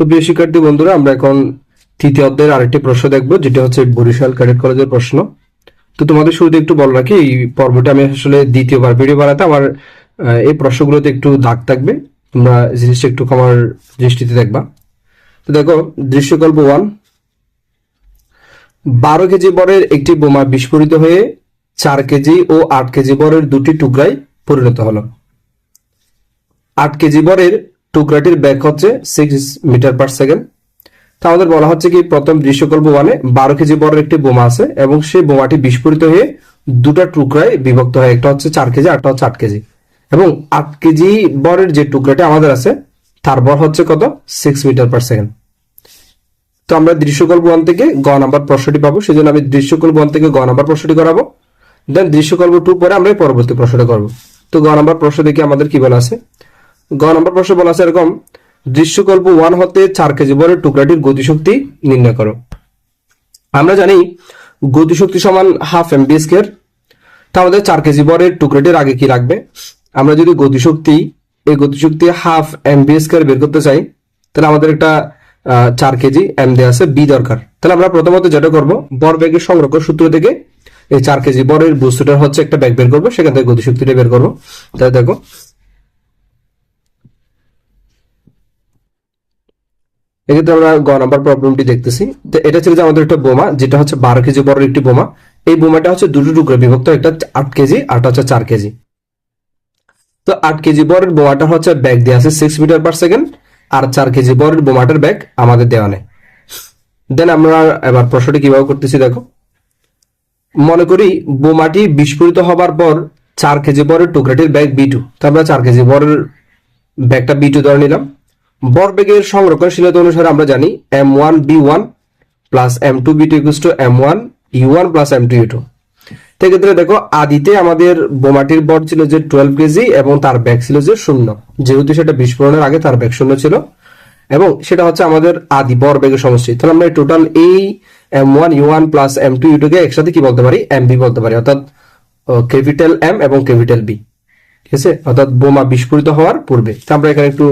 তো প্রিয় শিক্ষার্থী বন্ধুরা, আমরা এখন তৃতীয় অধ্যায়ের আরেকটি প্রশ্ন দেখব, যেটা হচ্ছে বরিশাল ক্যাডেট কলেজের প্রশ্ন। তো তোমাদের শুরুতে একটু বল রাখি এই পর্বটা আমি আসলে দ্বিতীয়বার ভিডিও বানাতে আমার এই প্রশ্নগুলোতে একটু দাগ থাকবে, তোমরা জিনিসটা একটু কমার দৃষ্টিতে দেখবা। তো দেখো, দৃশ্যকল্প ওয়ান বারো কেজি বরের একটি বোমা বিস্ফোরিত হয়ে চার কেজি ও আট কেজি বরের দুটি টুকরায় পরিণত হলো। আট কেজি বরের টুকরাটির ব্যাগ হচ্ছে সিক্স মিটার পার সেকেন্ড তা আমাদের বলা হচ্ছে কি, প্রথম দৃশ্যকল্প ওয়ানে বারো কেজি বরের একটি বোমা আছে এবং সেই বোমাটি বিস্ফোরিত হয়ে দুটা টুকরায় বিভক্ত হয়, একটা হচ্ছে চার কেজি একটা হচ্ছে আট কেজি। এবং আট কেজি বরের যে টুকরাটি আমাদের আছে, তার বর হচ্ছে কত? সিক্স মিটার পার সেকেন্ড তো আমরা দৃশ্যকল্প ওয়ান থেকে গ নাম্বার প্রশ্নটি পাবো, সেজন্য আমি দৃশ্যকল্প ওয়ান থেকে গ নাম্বার প্রশ্নটি করাবো। দেন দৃশ্যকল্প টু পরে আমরা পরবর্তী প্রশ্নটা করব। তো গ নাম্বার প্রশ্ন দেখে আমাদের কি বলা আছে? গ নম্বর প্রশ্ন বলা আছে এরকম, দৃশ্যকল্প ওয়ান হতে চার কেজি বরের টুকরাটির গতিশক্তি নির্ণয় করো। আমরা জানি গতিশক্তি সমান হাফ এম বি তা আমাদের চার কেজি বরের টুকরাটির আগে কি লাগবে? আমরা যদি গতিশক্তি, এই গতিশক্তি হাফ এম বি বের করতে চাই, তাহলে আমাদের একটা চার কেজি এম দেওয়া আছে বি দরকার। তাহলে আমরা প্রথমত যেটা করব বর ব্যাগের সংরক্ষণ সূত্র থেকে এই চার কেজি বরের বস্তুটার হচ্ছে একটা ব্যাগ বের করব, সেখান থেকে গতিশক্তিটা বের করব। তাহলে দেখো এক্ষেত্রে আমরা গ নাম্বার প্রবলেমটি দেখতেছি। তো এটা ছিল যে আমাদের একটা বোমা, যেটা হচ্ছে বারো কেজি বড় একটি বোমা। এই বোমাটা হচ্ছে দুটো টুকরো, বিভক্ত একটা আট কেজি আর হচ্ছে চার কেজি। তো আট কেজি বরের বোমাটা হচ্ছে ব্যাগ দেওয়া আছে সিক্স মিটার পার সেকেন্ড আর চার কেজি বরের বোমাটার ব্যাগ আমাদের দেওয়া নেই। দেন আমরা এবার প্রশ্নটি কীভাবে করতেছি দেখো। মনে করি বোমাটি বিস্ফোরিত হবার পর চার কেজি বরের টুকরাটির ব্যাগ বি টু তারপরে চার কেজি বরের ব্যাগটা বি টু ধরে নিলাম। বরবেগের সংরক্ষণশীলতা অনুসারে আমরা জানি M one, B one plus M two, B two equals to M one U one plus M two U two. সেক্ষেত্রে দেখো, আদিতে আমাদের বোমাটির বর ছিল যে টুয়েলভ কেজি এবং তার ব্যাগ ছিল যে শূন্য। যেহেতু সেটা বিস্ফোরণের আগে তার ব্যাগ শূন্য ছিল। এবং সেটা হচ্ছে আমাদের আদি বর বেগের সমষ্টি। তাহলে আমরা টোটাল এই M one U one plus M two U two কে একসাথে কি বলতে পারি? এম বি বলতে পারি। অর্থাৎ ক্যাপিটাল এম এবং ক্যাপিটাল বি ঠিক আছে? অর্থাৎ বোমা বিস্ফোরিত হওয়ার পূর্বে। তা আমরা এখানে একটু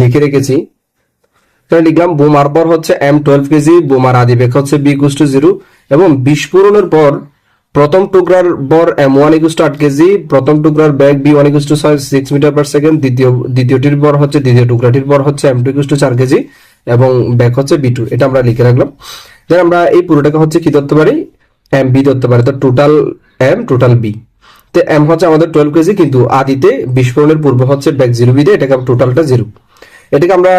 লিখে রেখেছি। তাহলে লিখলাম বোমার পর হচ্ছে এম টুয়েলভ কেজি বোমার আদি বেগ হচ্ছে বি ইকুস জিরো এবং বিস্ফোরণের পর প্রথম টুকরার বর এম ওয়ান ইকুস আট কেজি, প্রথম টুকরার bag B one equals to six metre per second দ্বিতীয়, দ্বিতীয়টির বর হচ্ছে, দ্বিতীয় টুকরাটির বর হচ্ছে এম টু ইকুস চার কেজি এবং ব্যাগ হচ্ছে বি টু এটা আমরা লিখে রাখলাম। দেন আমরা এই পুরোটাকে হচ্ছে কি ধরতে পারি? এম বি ধরতে পারি, তো টোটাল এম টোটাল বি তো এম হচ্ছে আমাদের টুয়েলভ কেজি, কিন্তু আদিতে বিস্ফোরণের পূর্ব হচ্ছে ব্যাগ জিরো বি দিয়ে এটাকে টোটালটা জিরো এটাকে আমরা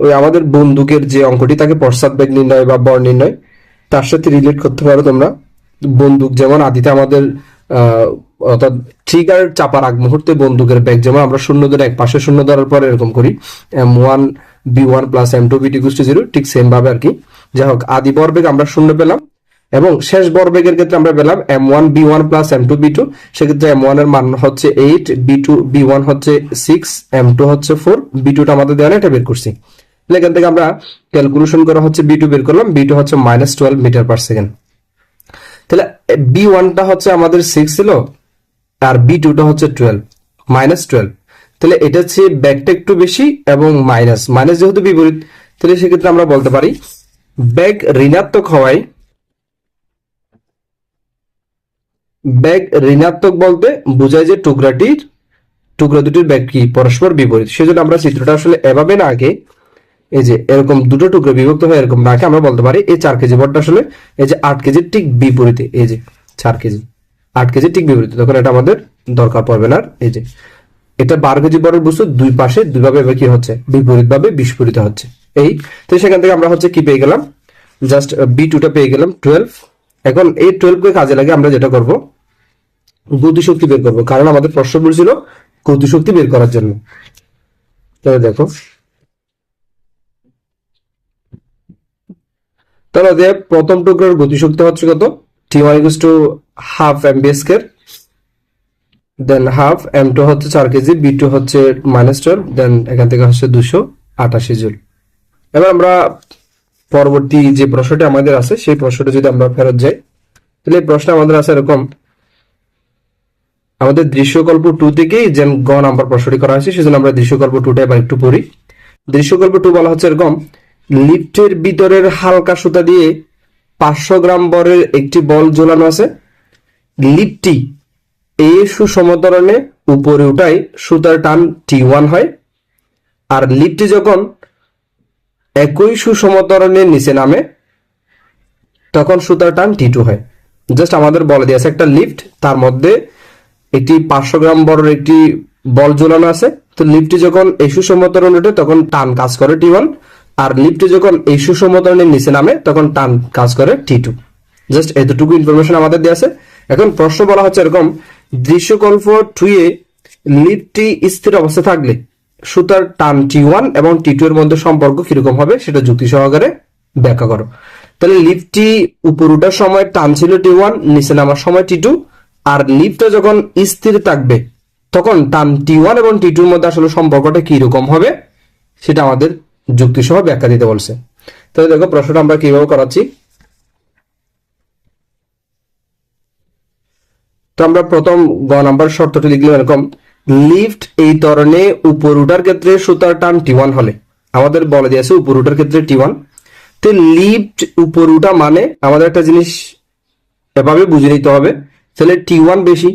ওই আমাদের বন্দুকের যে অঙ্কটি, তাকে পশ্চাৎ বেগ নির্ণয় বা বর নির্ণয়, তার সাথে রিলেট করতে পারো তোমরা। বন্দুক যেমন আদিতে আমাদের অর্থাৎ ট্রিগার চাপার আগ মুহূর্তে বন্দুকের ব্যাগ যেমন আমরা শূন্য ধরে এক পাশে শূন্য ধরার পর এরকম করি M one B one plus M two B two zero ঠিক সেম ভাবে আর কি। যাই হোক, আদি বর বেগ আমরা শূন্য পেলাম। এবং শেষ বর্বেগের ক্ষেত্রে আমরা পেলাম M one B one plus M two B two সেক্ষেত্রে এম ওয়ানের মান হচ্ছে eight B two B one হচ্ছে সিক্স এম টু হচ্ছে ফোর বি টুটা আমাদের দেওয়া এটা বের করছি। এখান থেকে আমরা ক্যালকুলেশন করা হচ্ছে বি টু বের করলাম। বি টু হচ্ছে minus twelve metre per second তাহলে বি ওয়ানটা হচ্ছে আমাদের সিক্স ছিল, আর বি টুটা হচ্ছে টুয়েলভ মাইনাস টুয়েলভ তাহলে এটা হচ্ছে ব্যাগটা একটু বেশি এবং মাইনাস মাইনাস যেহেতু বিপরীত, তাহলে সেক্ষেত্রে আমরা বলতে পারি ব্যাগ ঋণাত্মক হওয়ায় ব্যাগ ঋণাত্মক বলতে বোঝায় যে টুকরাটির, টুকরা দুটির ব্যাগ কি? পরস্পর বিপরীত। সেজন্য আমরা চিত্রটা আসলে এভাবে না আগে এই যে এরকম দুটো টুকরো বিভক্ত হয়ে এরকম রাখে আমরা বলতে পারি এই চার কেজি বটটা আসলে এই যে আট কেজির ঠিক বিপরীতে, এই যে চার কেজি, আট কেজি ঠিক বিপরীতে। তখন এটা আমাদের দরকার পড়বে না এই যে এটা বারো কেজি বড় বস্তু, দুই পাশে দুইভাবে কি হচ্ছে? বিপরীত ভাবে বিস্ফোরিত হচ্ছে। এই, তো সেখান থেকে আমরা হচ্ছে কি পেয়ে গেলাম? জাস্ট বি টুটা পেয়ে গেলাম, টুয়েলভ। এখন এই টুয়েলভ কে কাজে লাগে আমরা যেটা করব গতিশক্তি বের করব। কারণ আমাদের প্রশ্ন বলছিল গতিশক্তি বের করার জন্য। তাহলে দেখো। তাহলে যে প্রথম টুকরার গতিশক্তি হচ্ছে কত? T one equal to half M B square then half M two হচ্ছে চার কেজি বি টু হচ্ছে মাইনাস টুয়েলভ দেন এখান থেকে হচ্ছে দুশো আটাশি জুল। এবার আমরা পরবর্তী যে প্রশ্নটি আমাদের আছে, সেই প্রশ্নটা যদি আমরা ফেরত যাই, তাহলে এই প্রশ্ন আমাদের আছে এরকম আমাদের দৃশ্যকল্প টু থেকেই যে গ নাম্বার প্রশ্নটি করা হয়েছে, সেজন্য আমরা দৃশ্যকল্প টুটা এবার একটু পড়ি। দৃশ্যকল্প টু বলা হচ্ছে এরকম, লিফটের ভিতরের হালকা সুতা দিয়ে পাঁচশো গ্রাম বরের একটি বল ঝোলানো আছে। লিফটটি এ সুসমতরণে উপরে উঠায় সুতার টান টি ওয়ান হয়। আর লিফটি যখন একই সুসমতরণের নিচে নামে, তখন সুতার টান টি টু হয়। জাস্ট আমাদের বলে দিয়েছে একটা লিফট, তার মধ্যে একটি পাঁচশো গ্রাম বড় একটি বল ঝোলানো আছে। তো লিফটটি যখন এই সুসমতরণ ওঠে, তখন টান কাজ করে টি ওয়ান আর লিফটটি যখন এই সুসমতরণের নিচে নামে, তখন টান কাজ করে টি টু জাস্ট এতটুকু ইনফরমেশন আমাদের দেওয়া আছে। এখন প্রশ্ন বলা হচ্ছে এরকম, দৃশ্যকল্প টুয়ে লিফটটি স্থির অবস্থা থাকলে সুতার টান টি ওয়ান এবং টি টু এর মধ্যে সম্পর্ক কীরকম হবে, সেটা যুক্তি সহকারে ব্যাখ্যা করো। তাহলে লিফটটি উপর উঠার সময় টান ছিল টি ওয়ান নিচে নামার সময় টি টু আর লিফটটা যখন স্থির থাকবে, তখন টান টি ওয়ান এবং টি টুর মধ্যে আসলে সম্পর্কটা কি রকম হবে, সেটা আমাদের যুক্তি সহ ব্যাখ্যা দিতে বলছে। তাহলে দেখো, প্রশ্নটা আমরা কীভাবে করাচ্ছি? তো আমরা প্রথম গ নাম্বার শর্তটি লিখলাম এরকম, লিফট এই তরণে উপর উঠার ক্ষেত্রে সুতার টান টি ওয়ান হলে। আমাদের বলে দিয়েছে উপর উঠার ক্ষেত্রে টি ওয়ান তো লিফট উপর উঠা মানে আমাদের একটা জিনিস এভাবে বুঝে নিতে হবে তাহলে টি ওয়ান বেশি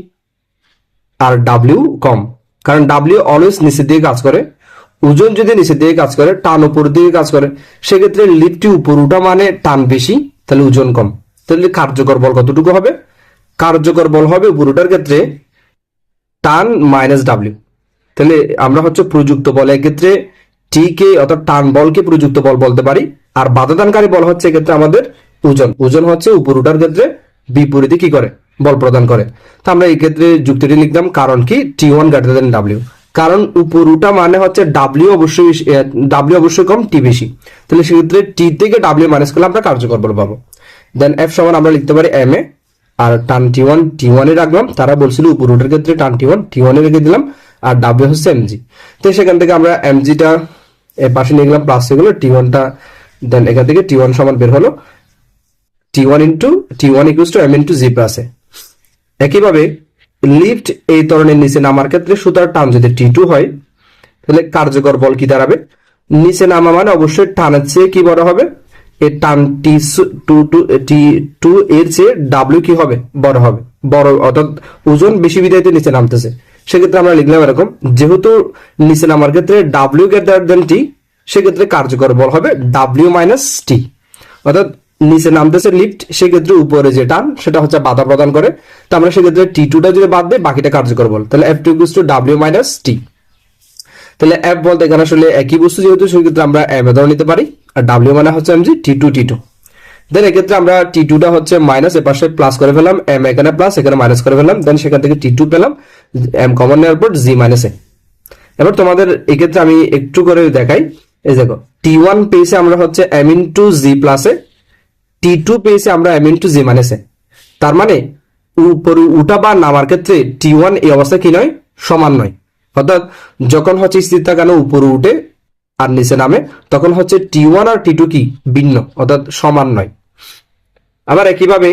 আর ডাব্লিউ কম। কারণ ডাব্লিউ অলওয়েজ নিচের দিকে কাজ করে, ওজন যদি নিচের দিকে কাজ করে, টান উপর দিকে কাজ করে, সেক্ষেত্রে লিফটি উপর উঠা মানে টান বেশি, তাহলে ওজন কম। তাহলে কার্যকর বল কতটুকু হবে? কার্যকর বল হবে উপর উঠার ক্ষেত্রে টান মাইনাস ডাব্লিউ তাহলে আমরা হচ্ছে প্রযুক্ত বল ক্ষেত্রে টি কে অর্থাৎ টান বলকে প্রযুক্ত বল বলতে পারি, আর বাধাদানকারী বল হচ্ছে এক্ষেত্রে আমাদের ওজন। ওজন হচ্ছে উপর উঠার ক্ষেত্রে বিপরীতে কি করে? বল প্রদান করে। তো আমরা এই ক্ষেত্রে যুক্তিটি লিখলাম, কারণ কি? T one greater than W কারণ উপর উঠা মানে হচ্ছে ডাব্লিউ অবশ্যই ডাব্লিউ অবশ্যই কম টি বেশি। তাহলে সেক্ষেত্রে টি থেকে ডাব্লিউ মাইনাস করলে আমরা কার্যকর বল পাবো। দেন এফ সমান আমরা লিখতে পারি এম এ। আর টান টি ওয়ান টি ওয়ানে রাখলাম, তারা বলছিল উপর উঠার ক্ষেত্রে টান টি ওয়ান টি ওয়ানে রেখে দিলাম, আর ডাব্লিউ হচ্ছে এমজি তো সেখান থেকে আমরা এমজিটা এর পাশে নিয়ে গেলাম প্লাস হয়ে টি ওয়ানটা দেন এখান থেকে টি ওয়ান সমান বের হলো। T one into T one equals to M into G প্লাসে একইভাবে লিফট এই ধরনের নিচে নামার ক্ষেত্রে সুতার টান যদি টি টু হয়, তাহলে কার্যকর বল কি দাঁড়াবে? নিচে নামা মানে অবশ্যই টানের চেয়ে কি বড় হবে? এই টান T two to T two এর চেয়ে ডাব্লিউ কি হবে? বড় হবে। বড়, অর্থাৎ ওজন বেশি বিদায়তে নিচে নামতেছে। সেক্ষেত্রে আমরা লিখলাম এরকম, যেহেতু নিচে নামার ক্ষেত্রে ডাব্লিউ গ্রেটার দেন টি সেক্ষেত্রে কার্যকর বল হবে ডাব্লিউ মাইনাস টি অর্থাৎ নিচে নামতেছে লিফট সেক্ষেত্রে উপরে যে টান সেটা হচ্ছে বাধা প্রদান করে। তো আমরা সেক্ষেত্রে টি টুটা যদি বাদ দিই, বাকিটা কার্যকর বল। তাহলে F two to W minus T তাহলে এফ বলতে এখানে আসলে একই বস্তু যেহেতু, সেক্ষেত্রে আমরা এম ধরে নিতে পারি, আর ডাব্লিউ মানে হচ্ছে M G T two T two then এক্ষেত্রে আমরা টি টুটা হচ্ছে মাইনাস এর পাশে প্লাস করে ফেলাম এম এখানে প্লাস এখানে মাইনাস করে ফেলাম দেন সেখান থেকে টি টু পেলাম এম কমন নেওয়ার পর জি মাইনাস এ এবার তোমাদের এক্ষেত্রে আমি একটু করে দেখাই, এই দেখো টি ওয়ান পেয়েছে আমরা হচ্ছে এম ইন টু জি প্লাসে টি টু পেয়েছে আমরা এম ইন্টু জি মাইনাসে তার মানে উপরে উঠা বা নামার ক্ষেত্রে টি ওয়ান এই অবস্থা কি নয়? সমান নয়। অর্থাৎ যখন হচ্ছে স্থির থাকানো উপরে উঠে আর নিচে নামে, তখন হচ্ছে টি ওয়ান আর টি টু কি? ভিন্ন। অর্থাৎ সমান নয়। আবার একইভাবে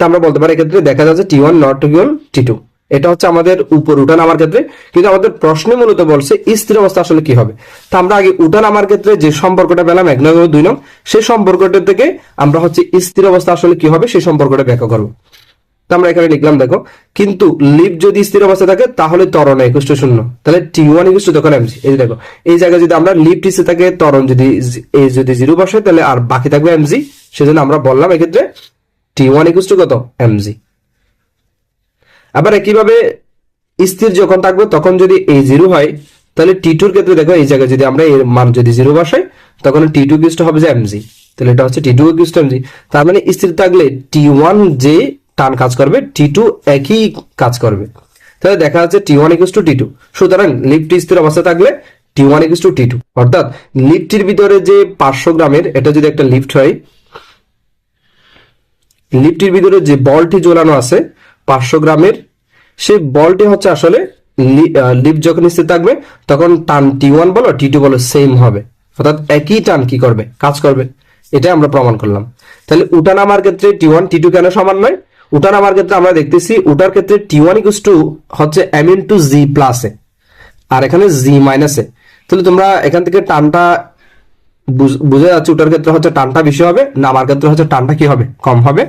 তা আমরা বলতে পারি এক্ষেত্রে দেখা যাচ্ছে T one not equal T two এটা হচ্ছে আমাদের উপর উঠান নামার ক্ষেত্রে। কিন্তু আমাদের প্রশ্নে মূলত বলছে, স্থির অবস্থা আসলে কি হবে? তা আমরা আগে উঠান নামার ক্ষেত্রে যে সম্পর্কটা পেলাম, এক নং দুই নং, সেই সম্পর্কটা থেকে আমরা হচ্ছে স্থির অবস্থা আসলে কি হবে, সেই সম্পর্কটা ব্যাখ্যা করব। তো আমরা এখানে লিখলাম, দেখো, কিন্তু লিপ যদি স্থির অবস্থা থাকে, তাহলে তরণ একুশ শূন্য। তাহলে টি ওয়ান ইকুশ তখন এমজি এই দেখো, এই জায়গায় যদি আমরা লিপ টিসে থাকে তরণ যদি এই যদি জিরো বসে, তাহলে আর বাকি থাকবে এমজি সেজন্য আমরা বললাম এক্ষেত্রে টি ওয়ান ইকুশ টু কত? এমজি আবার একইভাবে স্থির যখন থাকবে, তখন যদি এই জিরো হয়, তাহলে টি টুর ক্ষেত্রে দেখো এই জায়গায় যদি আমরা এর মান যদি জিরো বসাই, তখন টি টু কিউসটা হবে যে এমজি তাহলে এটা হচ্ছে টি টু কিউসটা এমজি তার মানে স্থির থাকলে টি ওয়ান যে টান কাজ করবে, টি টু একই কাজ করবে। তাহলে দেখা যাচ্ছে T one equals to T two. সুতরাং লিফট স্থির অবস্থা থাকলে T one equals to T two. অর্থাৎ লিফটির ভিতরে যে পাঁচশো গ্রামের, এটা যদি একটা লিফট হয় লিফটির ভিতরে যে বলটি ঝোলানো আছে পাঁচশো গ্রামের। সেই বলটি হচ্ছে আসলে লিফট যখন স্থির থাকবে, তখন টান টি ওয়ান বলো টি টু বলো সেম হবে। অর্থাৎ একই টান কি করবে? কাজ করবে। এটাই আমরা প্রমাণ করলাম। তাহলে উঠা নামার ক্ষেত্রে টি ওয়ান টি টু কেন সমান নয়? উঠা নামার ক্ষেত্রে আমরা দেখতেছি, উঠার ক্ষেত্রে টি ওয়ান ইকুস টু হচ্ছে এম ইন টু জি প্লাসে আর এখানে জি মাইনাসে তাহলে তোমরা এখান থেকে টানটা বুঝ- যাচ্ছে ওটার ক্ষেত্রে হচ্ছে টানটা বেশি হবে নামার ক্ষেত্রে হচ্ছে টানটা কি হবে? কম হবে।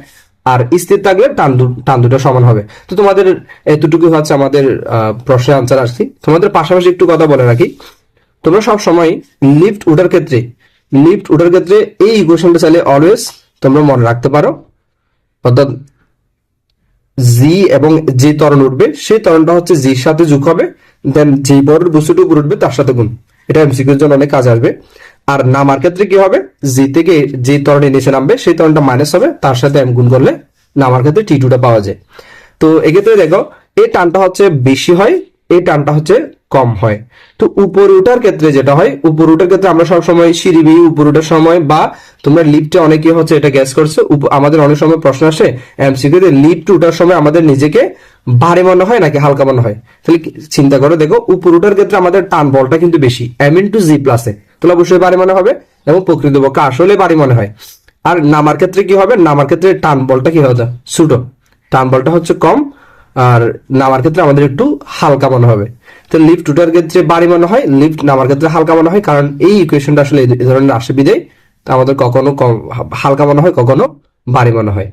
আর স্থির থাকলে টান টান সমান হবে। তো তোমাদের এতটুকু হচ্ছে আমাদের প্রশ্নের আনসার আসছি। তোমাদের পাশাপাশি একটু কথা বলে রাখি। তোমরা সব সময় লিফট ওঠার ক্ষেত্রে, লিফট উঠার ক্ষেত্রে এই ইকুয়েশনটা চাইলে অলওয়েজ তোমরা মনে রাখতে পারো। অর্থাৎ জি এবং যে তরণ উঠবে, সেই তরণটা হচ্ছে জির সাথে যোগ হবে দেন যে বড় বস্তুটি উপর উঠবে তার সাথে গুণ। এটা এমসিকিউর জন্য অনেক কাজ আসবে। আর নামার ক্ষেত্রে কি হবে? জি থেকে যে তরণে নিচে নামবে, সেই তরণটা মাইনাস হবে, তার সাথে এম গুণ করলে নামার ক্ষেত্রে টি টুটা পাওয়া যায়। তো এক্ষেত্রে দেখো, এই টানটা হচ্ছে বেশি হয়, এই টানটা হচ্ছে কম হয়। তো উপরে ওঠার ক্ষেত্রে যেটা হয়, উপরে ওঠার ক্ষেত্রে আমরা সব সময় সিঁড়ি বেয়ে উপরে ওঠার সময় বা তোমরা লিফটে অনেকে হচ্ছে এটা গ্যাস করছ আমাদের অনেক সময় প্রশ্ন আসে এমসিকিউতে লিফট ওঠার সময় আমাদের নিজেকে ভারী মনে হয় নাকি হালকা মনে হয়? তাহলে চিন্তা করো, দেখো, উপরে ওঠার ক্ষেত্রে আমাদের টান বলটা কিন্তু বেশি এম ইন টু জি প্লাসে তাহলে অবশ্যই ভারী মনে হবে এবং প্রকৃতপক্ষে আসলে ভারী মনে হয়। আর নামার ক্ষেত্রে কি হবে? নামার ক্ষেত্রে টান বলটা কি হবে ছোট। টান বলটা হচ্ছে কম আর নামার ক্ষেত্রে আমাদের একটু হালকা মনে হবে। তো লিফট টুটার ক্ষেত্রে বাড়ি মনে হয়, লিফট নামার ক্ষেত্রে হালকা মনে হয়, কারণ এই ইকুয়েশনটা আসলে এই ধরনের আসে তা আমাদের কখনো হালকা মনে হয়, কখনো বাড়ি মনে হয়।